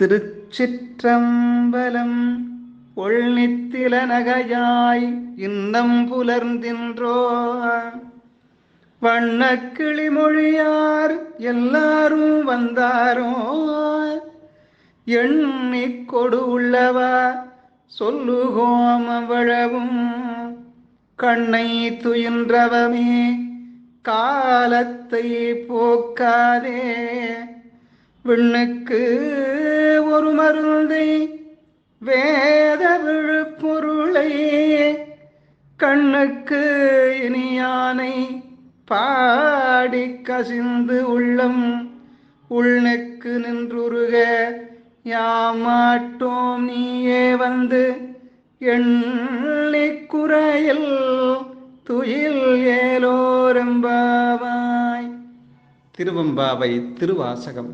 திருச்சிற்றம்பலம் ஒள்நித்தில நகையாய் இன்னம் புலர்ந்தின்றோ. வண்ணக்கிளி மொழியார் எல்லாரும் வந்தாரோ. எண்ணி கொடு உள்ளவா சொல்லுகோம் அவழவும் கண்ணை துயின்றவமே காலத்தை போக்காதே. விண்ணுக்கு ஒரு மருந்தை வேத விழுப்பொருளை கண்ணுக்கு இனியானை பாடி கசிந்து உள்ளம் உள்நெக்கு நின்றுருக யாமாட்டோம் நீயே வந்து எண்ணிக்குறையில் துயில் ஏலோரம்பாவாய் திருவம்பாவை திருவாசகம்.